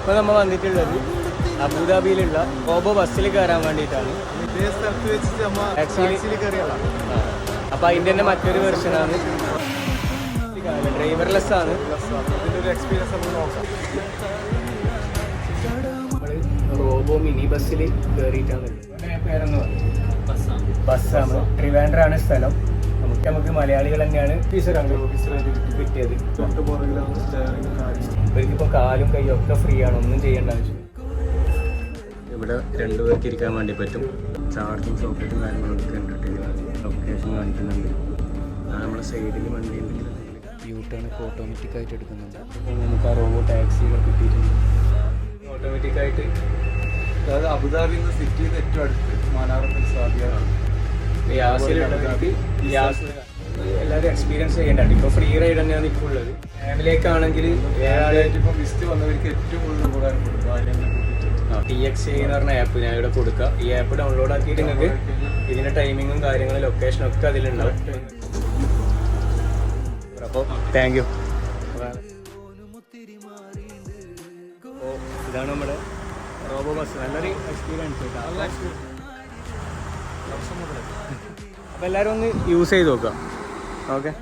ഇപ്പോൾ നമ്മൾ വന്നിട്ടുള്ളത് അബുദാബിയിലുള്ള റോബോ ബസ്സിൽ കയറാൻ വേണ്ടിയിട്ടാണ്. അപ്പൊ അതിന്റെ തന്നെ മറ്റൊരു വെർഷനാണ് ഡ്രൈവർലെസ് ആണ്. നമുക്ക് നമ്മൾ റോബോ മിനി ബസ്സിൽ കയറിയിട്ടാണ് ബസ്സാണ്. ട്രിവാൻഡ്രാണ് സ്ഥലം. നമുക്ക് നമുക്ക് മലയാളികൾ തന്നെയാണ് ടീച്ചറാണ് കിട്ടിയത്. ഇവർക്കിപ്പോൾ കാലും കൈയും ഒക്കെ ഫ്രീ ആണ് ഒന്നും ചെയ്യേണ്ട ആവശ്യം ഇവിടെ രണ്ടുപേർക്ക് ഇരിക്കാൻ വേണ്ടി പറ്റും. ചാർജിങ് സോക്കറ്റും കാര്യങ്ങളൊക്കെ ഉണ്ട് ലൊക്കേഷൻ കാണിക്കുന്നുണ്ട്. ആ നമ്മുടെ സൈഡിൽ വണ്ടി ഉണ്ടെങ്കിൽ യൂ ടേൺ ഒക്കെ ഓട്ടോമാറ്റിക് ആയിട്ട് എടുക്കുന്നുണ്ട്. അപ്പോൾ നമുക്ക് ആ റോബോ ടാക്സികൾ കിട്ടിയിട്ടുണ്ട്. ഓട്ടോമാറ്റിക് ആയിട്ട്. അതായത് അബുദാബി എന്ന സിറ്റിയിൽ നിന്ന് ഏറ്റവും അടുത്ത് മാനാറത്തിൽ സാധ്യതയാണ് യാസിലുള്ളവർക്ക് യാസ് എല്ലാവരും എക്സ്പീരിയൻസ് ചെയ്യേണ്ടതാണ്. ഇപ്പോൾ ഫ്രീ റൈഡ് തന്നെയാണ് ഇപ്പോൾ ഉള്ളത്. ഫാമിലിയൊക്കെയാണെങ്കിൽ ഏഴാളായിട്ട് ഇപ്പോൾ മിസ്റ്റ് വന്നവർക്ക് ഏറ്റവും കൂടുതൽ ഭാര്യനെ കൂട്ടിയിട്ട്. ടി എക്സ് എന്ന് പറഞ്ഞ ആപ്പ് ഞാൻ ഇവിടെ കൊടുക്കുക ഈ ആപ്പ് ഡൗൺലോഡ് ആക്കിയിട്ട് നിങ്ങൾക്ക് ഇതിന്റെ ടൈമിങ്ങും കാര്യങ്ങളും ലൊക്കേഷനും ഒക്കെ അതിലുണ്ടാവും. അപ്പോൾ താങ്ക് യു ഇതാണ് നമ്മുടെ റോബോ ബസ്. നല്ലൊരു എക്സ്പീരിയൻസ് കേട്ടോ. അപ്പോൾ എല്ലാവരും ഒന്ന് യൂസ് ചെയ്ത് നോക്കാം. ഓക്കെ.